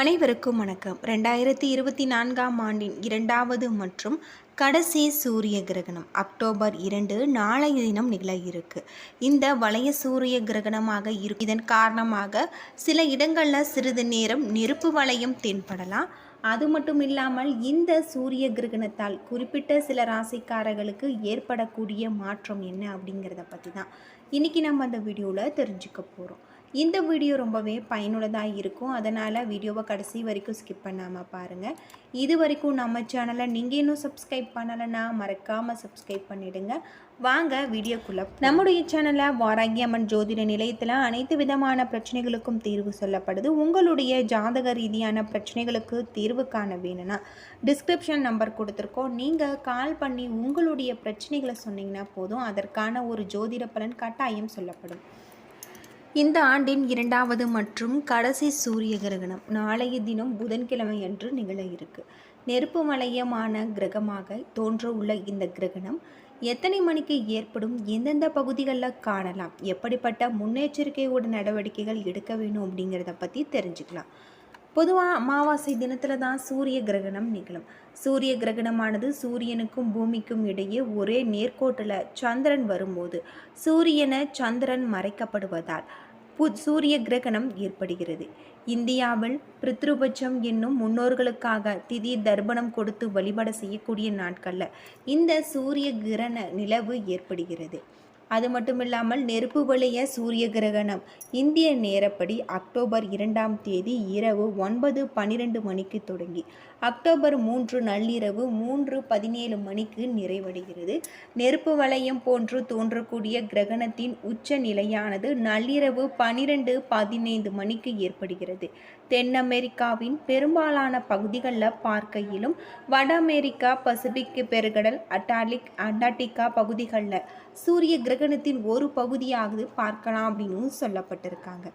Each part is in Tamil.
அனைவருக்கும் வணக்கம். ரெண்டாயிரத்தி இருபத்தி நான்காம் ஆண்டின் இரண்டாவது மற்றும் கடைசி சூரிய கிரகணம் அக்டோபர் இரண்டு நாளைய தினம் நிகழ இருக்கு. இந்த வளைய சூரிய கிரகணமாக இருக்கு. இதன் காரணமாக சில இடங்களில் சிறிது நேரம் நெருப்பு வளையம் தென்படலாம். அது மட்டும் இல்லாமல் இந்த சூரிய கிரகணத்தால் குறிப்பிட்ட சில ராசிக்காரர்களுக்கு ஏற்படக்கூடிய மாற்றம் என்ன அப்படிங்கிறத பற்றி தான் இன்றைக்கி நம்ம அந்த வீடியோவில் தெரிஞ்சுக்க போகிறோம் இந்த வீடியோ ரொம்பவே பயனுள்ளதாக இருக்கும். அதனால் வீடியோவை கடைசி வரைக்கும் ஸ்கிப் பண்ணாமல் பாருங்கள் இது வரைக்கும் நம்ம சேனலை நீங்கள் இன்னும் சப்ஸ்கிரைப் பண்ணலைன்னா மறக்காமல் சப்ஸ்கிரைப் பண்ணிவிடுங்க வாங்க வீடியோக்குள்ளே நம்முடைய சேனலில் வாராகி அம்மன் ஜோதிட நிலையத்தில் அனைத்து விதமான பிரச்சனைகளுக்கும் தீர்வு சொல்லப்படுது. உங்களுடைய ஜாதக ரீதியான பிரச்சனைகளுக்கு தீர்வு காண வேணும்னா டிஸ்கிரிப்ஷன் நம்பர் கொடுத்துருக்கோம். நீங்கள் கால் பண்ணி உங்களுடைய பிரச்சனைகளை சொன்னீங்கன்னா போதும். அதற்கான ஒரு ஜோதிட பலன் கட்டாயம் சொல்லப்படும். இந்த ஆண்டின் இரண்டாவது மற்றும் கடைசி சூரிய கிரகணம். நாளைய தினம் புதன்கிழமை அன்று நிகழ இருக்கு. நெருப்பு மலையமான கிரகமாக தோன்ற உள்ள இந்த கிரகணம் எத்தனை மணிக்கு ஏற்படும்? எந்தெந்த பகுதிகளில் காணலாம்? எப்படிப்பட்ட முன்னெச்சரிக்கையோட நடவடிக்கைகள் எடுக்க வேணும் அப்படிங்கிறத பற்றி தெரிஞ்சுக்கலாம். பொதுவாக அமாவாசை தினத்தில் தான் சூரிய கிரகணம் நிகழும். சூரிய கிரகணமானது சூரியனுக்கும் பூமிக்கும் இடையே ஒரே நேர்கோட்டில் சந்திரன் வரும்போது சூரியனை சந்திரன் மறைக்கப்படுவதால் பு சூரிய கிரகணம் ஏற்படுகிறது. இந்தியாவில் பித்ருபட்சம் என்னும் முன்னோர்களுக்காக திதி தர்ப்பணம் கொடுத்து வழிபாடு செய்யக்கூடிய நாட்களில் இந்த சூரிய கிரண நிலவு ஏற்படுகிறது. அது மட்டும் இல்லாமல் நெருப்பு வளைய சூரிய கிரகணம். இந்திய நேரப்படி அக்டோபர் இரண்டாம் தேதி இரவு ஒன்பது பன்னிரெண்டு மணிக்கு தொடங்கி அக்டோபர் மூன்று நள்ளிரவு மூன்று பதினேழு மணிக்கு நிறைவடைகிறது. நெருப்பு வளையம் போன்று தோன்றக்கூடிய கிரகணத்தின் உச்ச நிலையானது நள்ளிரவு பனிரெண்டு பதினைந்து மணிக்கு ஏற்படுகிறது. தென் அமெரிக்காவின் பெரும்பாலான பகுதிகளில் பார்க்கையிலும் வட அமெரிக்கா பசிபிக் பெருங்கடல் அட்டாலிக் அண்டார்டிகா பகுதிகளில் சூரிய கிரகணத்தின் ஒரு பகுதியாவது பார்க்கலாம் அப்படின்னு சொல்லப்பட்டிருக்காங்க.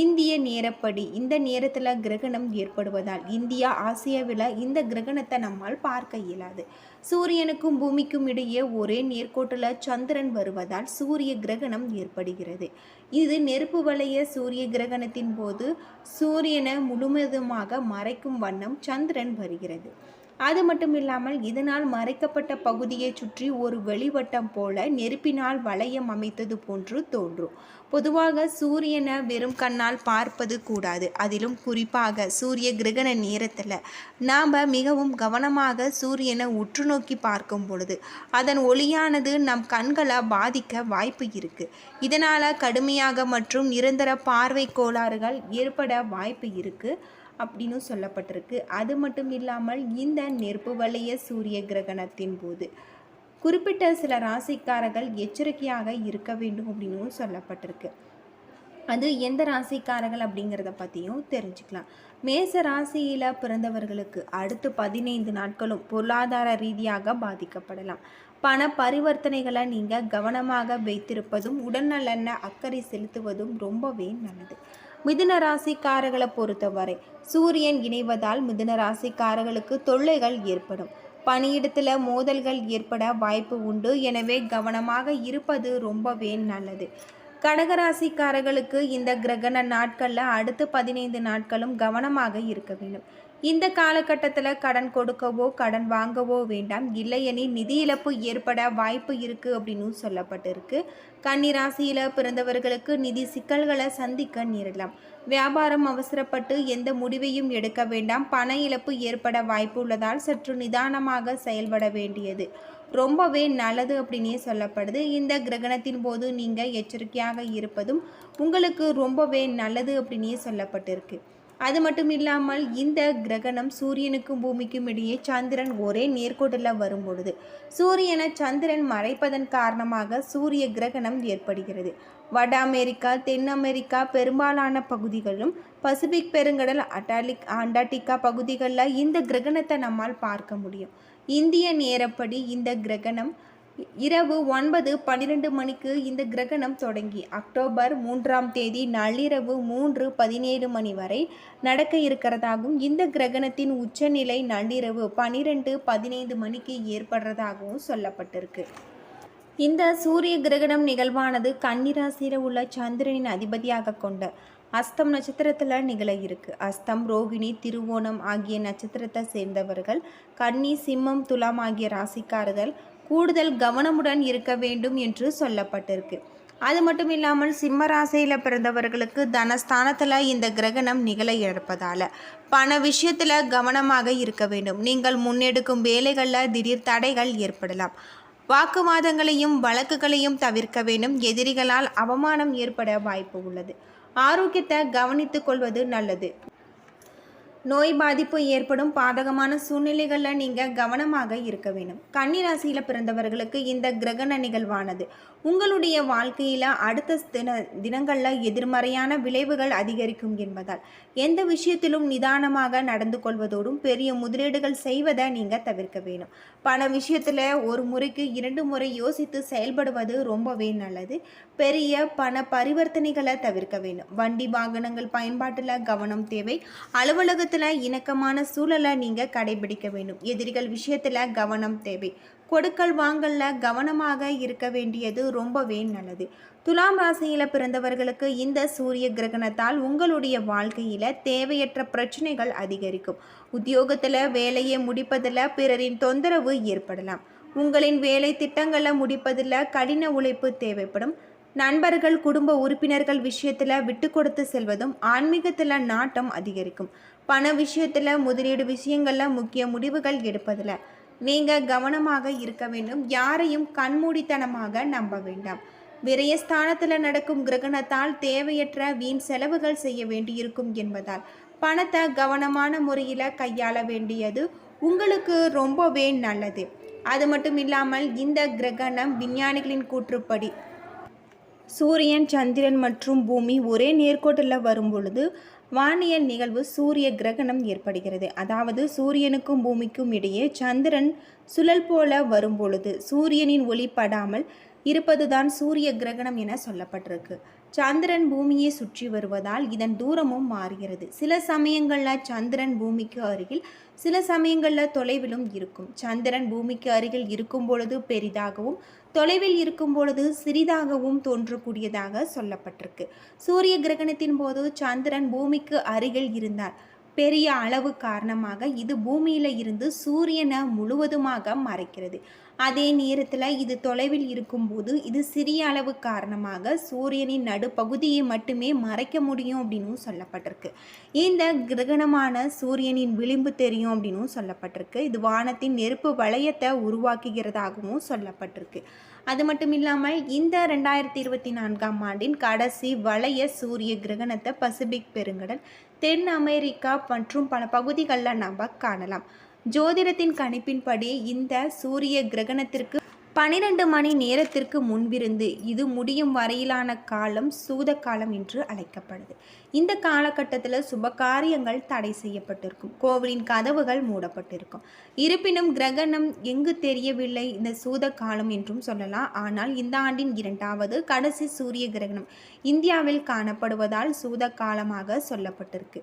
இந்திய நேரப்படி இந்த நேரத்தில் கிரகணம் ஏற்படுவதால் இந்தியா ஆசியாவில் இந்த கிரகணத்தை நம்மால் பார்க்க இயலாது. சூரியனுக்கும் பூமிக்கும் இடையே ஒரே நேர்கோட்டில் சந்திரன் வருவதால் சூரிய கிரகணம் ஏற்படுகிறது. இது நெருப்பு வளைய சூரிய கிரகணத்தின் போது சூரியனை முழுவதுமாக மறைக்கும் வண்ணம் சந்திரன் வருகிறது. அது மட்டும் இல்லாமல் இதனால் மறைக்கப்பட்ட பகுதியை சுற்றி ஒரு வெளிவட்டம் போல நெருப்பினால் வளையம் அமைத்தது போன்று தோன்றும். பொதுவாக சூரியனை வெறும் கண்ணால் பார்ப்பது கூடாது. அதிலும் குறிப்பாக சூரிய கிரகண நேரத்தில் நாம் மிகவும் கவனமாக சூரியனை உற்று நோக்கி பார்க்கும் பொழுது அதன் ஒளியானது நம் கண்களை பாதிக்க வாய்ப்பு இருக்குது இதனால் கடுமையாக மற்றும் நிரந்தர பார்வை கோளாறுகள் ஏற்பட வாய்ப்பு இருக்குது அப்படின்னு சொல்லப்பட்டிருக்கு. அது மட்டும் இல்லாமல் இந்த நெருப்பு வளைய சூரிய கிரகணத்தின் போது குறிப்பிட்ட சில ராசிக்காரர்கள் எச்சரிக்கையாக இருக்க வேண்டும் அப்படின்னு சொல்லப்பட்டிருக்கு. அது எந்த ராசிக்காரர்கள் அப்படிங்கிறத பற்றியும் தெரிஞ்சுக்கலாம். மேச ராசியில் பிறந்தவர்களுக்கு அடுத்து பதினைந்து நாட்களும் பொருளாதார ரீதியாக பாதிக்கப்படலாம். பண பரிவர்த்தனைகளை நீங்கள் கவனமாக வைத்திருப்பதும் உடல்நலன அக்கறை செலுத்துவதும் ரொம்பவே நல்லது. மிதுன ராசிக்காரர்களை பொறுத்தவரை சூரியன் இணைவதால் மிதுன ராசிக்காரர்களுக்கு தொல்லைகள் ஏற்படும். பணியிடத்தில் மோதல்கள் ஏற்பட வாய்ப்பு உண்டு. எனவே கவனமாக இருப்பது ரொம்பவே நல்லது. கடகராசிக்காரர்களுக்கு இந்த கிரகண நாட்களில் அடுத்த பதினைந்து நாட்களும் கவனமாக இருக்க வேண்டும். இந்த காலகட்டத்தில் கடன் கொடுக்கவோ கடன் வாங்கவோ வேண்டாம். இல்லையெனில் நிதி இழப்பு ஏற்பட வாய்ப்பு இருக்குது அப்படின்னு சொல்லப்பட்டிருக்கு. கன்னிராசியில் பிறந்தவர்களுக்கு நிதி சிக்கல்களை சந்திக்க நேரலாம் வியாபாரம் அவசரப்பட்டு எந்த முடிவையும் எடுக்க வேண்டாம். பண இழப்பு ஏற்பட வாய்ப்பு உள்ளதால் சற்று நிதானமாக செயல்பட வேண்டியது. ரொம்பவே நல்லது அப்படின்னே சொல்லப்படுது. இந்த கிரகணத்தின் போது நீங்கள் எச்சரிக்கையாக இருப்பதும் உங்களுக்கு ரொம்பவே நல்லது அப்படின்னே சொல்லப்பட்டிருக்கு. அது மட்டும் இல்லாமல் இந்த கிரகணம் சூரியனுக்கும் பூமிக்கும் இடையே சந்திரன் ஒரே நேர்கோட்டில் வரும் பொழுது சூரியனை சந்திரன் மறைப்பதன் காரணமாக சூரிய கிரகணம் ஏற்படுகிறது. வட அமெரிக்கா தென் அமெரிக்கா பெரும்பாலான பகுதிகளும் பசிபிக் பெருங்கடல் அட்டாலிக் அண்டார்டிகா பகுதிகளில் இந்த கிரகணத்தை நம்மால் பார்க்க முடியும். இந்திய நேரப்படி இந்த கிரகணம் இரவு ஒன்பது பன்னிரெண்டு மணிக்கு இந்த கிரகணம் தொடங்கி அக்டோபர் மூன்றாம் தேதி நள்ளிரவு மூன்று பதினேழு மணி வரை நடக்க இருக்கிறதாகவும் இந்த கிரகணத்தின் உச்சநிலை நள்ளிரவு பன்னிரெண்டு பதினைந்து மணிக்கு ஏற்படுறதாகவும் சொல்லப்பட்டிருக்கு. இந்த சூரிய கிரகணம் நிகழ்வானது கன்னிராசியில் உள்ள சந்திரனின் அதிபதியாக கொண்ட அஸ்தம் நட்சத்திரத்தில் நிகழ இருக்கு. அஸ்தம் ரோகிணி திருவோணம் ஆகிய நட்சத்திரத்தை சேர்ந்தவர்கள் கன்னி சிம்மம் துலாம் ஆகிய ராசிக்காரர்கள் கூடுதல் கவனமுடன் இருக்க வேண்டும் என்று சொல்லப்பட்டிருக்கு. அது மட்டும் இல்லாமல் சிம்ம ராசியில் பிறந்தவர்களுக்கு தனஸ்தானத்தில் இந்த கிரகணம் நிகழ இருப்பதால் பண விஷயத்தில் கவனமாக இருக்க வேண்டும். நீங்கள் முன்னெடுக்கும் வேலைகளில் திடீர் தடைகள் ஏற்படலாம். வாக்குவாதங்களையும் வழக்குகளையும் தவிர்க்க வேண்டும். எதிரிகளால் அவமானம் ஏற்பட வாய்ப்பு உள்ளது. ஆரோக்கியத்தை கவனித்துக் கொள்வது நல்லது. நோய் பாதிப்பு ஏற்படும் பாதகமான சூழ்நிலைகளில் நீங்கள் கவனமாக இருக்க வேண்டும். கன்னிராசியில் பிறந்தவர்களுக்கு இந்த கிரகண நிகழ்வானது. உங்களுடைய வாழ்க்கையில் அடுத்த தின தினங்களில் எதிர்மறையான விளைவுகள் அதிகரிக்கும் என்பதால் எந்த விஷயத்திலும் நிதானமாக நடந்து கொள்வதோடும் பெரிய முதலீடுகள் செய்வதை நீங்கள் தவிர்க்க வேணும் பண விஷயத்தில் ஒரு முறைக்கு இரண்டு முறை யோசித்து செயல்படுவது ரொம்பவே நல்லது. பெரிய பண பரிவர்த்தனைகளை தவிர்க்க வேண்டும். வண்டி வாகனங்கள் பயன்பாட்டில் கவனம் தேவை. அலுவலகத்தில் இணக்கமான சூழலை நீங்கள் கடைபிடிக்க வேண்டும். எதிரிகள் விஷயத்தில் கவனம் தேவை. கொடுக்கல் வாங்கல்ல கவனமாக இருக்க வேண்டியது ரொம்பவே நல்லது. துலாம் ராசியில் பிறந்தவர்களுக்கு இந்த சூரிய கிரகணத்தால் உங்களுடைய வாழ்க்கையில் தேவையற்ற பிரச்சனைகள் அதிகரிக்கும். உத்தியோகத்தில் வேலையை முடிப்பதில் பிறரின் தொந்தரவு ஏற்படலாம். உங்களின் வேலை திட்டங்களை முடிப்பதில் கடின உழைப்பு தேவைப்படும். நண்பர்கள் குடும்ப உறுப்பினர்கள் விஷயத்தில் விட்டு கொடுத்து செல்வதும் ஆன்மீகத்தில் நாட்டம் அதிகரிக்கும். பண விஷயத்தில் முதலீடு விஷயங்களில் முக்கிய முடிவுகள் எடுப்பதில் நீங்கள் கவனமாக இருக்க வேண்டும். யாரையும் கண்மூடித்தனமாக நம்ப வேண்டாம். விரயஸ்தானத்தில் நடக்கும் கிரகணத்தால் தேவையற்ற வீண் செலவுகள் செய்ய வேண்டியிருக்கும் என்பதால் பணத்தை கவனமான முறையில் கையாள வேண்டியது உங்களுக்கு ரொம்பவே நல்லது. அது மட்டும் இல்லாமல் இந்த கிரகணம் விஞ்ஞானிகளின் கூற்றுப்படி சூரியன் சந்திரன் மற்றும் பூமி ஒரே நேர்கோட்டில் வரும் பொழுது வானியல் நிகழ்வு சூரிய கிரகணம் ஏற்படுகிறது. அதாவது சூரியனுக்கும் பூமிக்கும் இடையே சந்திரன் சுழல் போல வரும் பொழுது சூரியனின் ஒளி படாமல் இருப்பதுதான் சூரிய கிரகணம் என சொல்லப்பட்டிருக்கு. சந்திரன் பூமியை சுற்றி வருவதால் இதன் தூரமும் மாறுகிறது. சில சமயங்களில் சந்திரன் பூமிக்கு அருகில் சில சமயங்களில் தொலைவிலும் இருக்கும். சந்திரன் பூமிக்கு அருகில் இருக்கும் பொழுது பெரிதாகவும் தொலைவில் இருக்கும் பொழுது சிறிதாகவும் தோன்றக்கூடியதாக சொல்லப்பட்டிருக்கு. சூரிய கிரகணத்தின் போது சந்திரன் பூமிக்கு அருகில் இருந்தார். பெரிய அளவு காரணமாக இது பூமியில் இருந்து சூரியனை முழுவதுமாக மறைக்கிறது. அதே நேரத்தில் இது தொலைவில் இருக்கும்போது இது சிறிய அளவு காரணமாக சூரியனின் நடுப்பகுதியை மட்டுமே மறைக்க முடியும் அப்படின்னும் சொல்லப்பட்டிருக்கு. இந்த கிரகணமான சூரியனின் விளிம்பு தெரியும் அப்படின்னும் சொல்லப்பட்டிருக்கு. இது வானத்தின் நெருப்பு வளையத்தை உருவாக்குகிறதாகவும் சொல்லப்பட்டிருக்கு. அது மட்டும் இல்லாமல் இந்த ரெண்டாயிரத்தி இருபத்தி நான்காம் ஆண்டின் கடைசி வளைய சூரிய கிரகணத்தை பசிபிக் பெருங்கடல் தென் அமெரிக்கா மற்றும் பல பகுதிகளில் நம்ம காணலாம். ஜோதிடத்தின் கணிப்பின்படி இந்த சூரிய கிரகணத்திற்கு பனிரெண்டு மணி நேரத்திற்கு முன்பிருந்து இது முடியும் வரையிலான காலம் சூத காலம் என்று அழைக்கப்படுது. இந்த காலகட்டத்தில் சுப காரியங்கள் தடை செய்யப்பட்டிருக்கும். கோவிலின் கதவுகள் மூடப்பட்டிருக்கும். இருப்பினும் கிரகணம் எங்கு தெரியவில்லை. இந்த சூத காலம் என்றும் சொல்லலாம். ஆனால் இந்த ஆண்டின் இரண்டாவது கடைசி சூரிய கிரகணம் இந்தியாவில் காணப்படுவதால் சூத காலமாக சொல்லப்பட்டிருக்கு.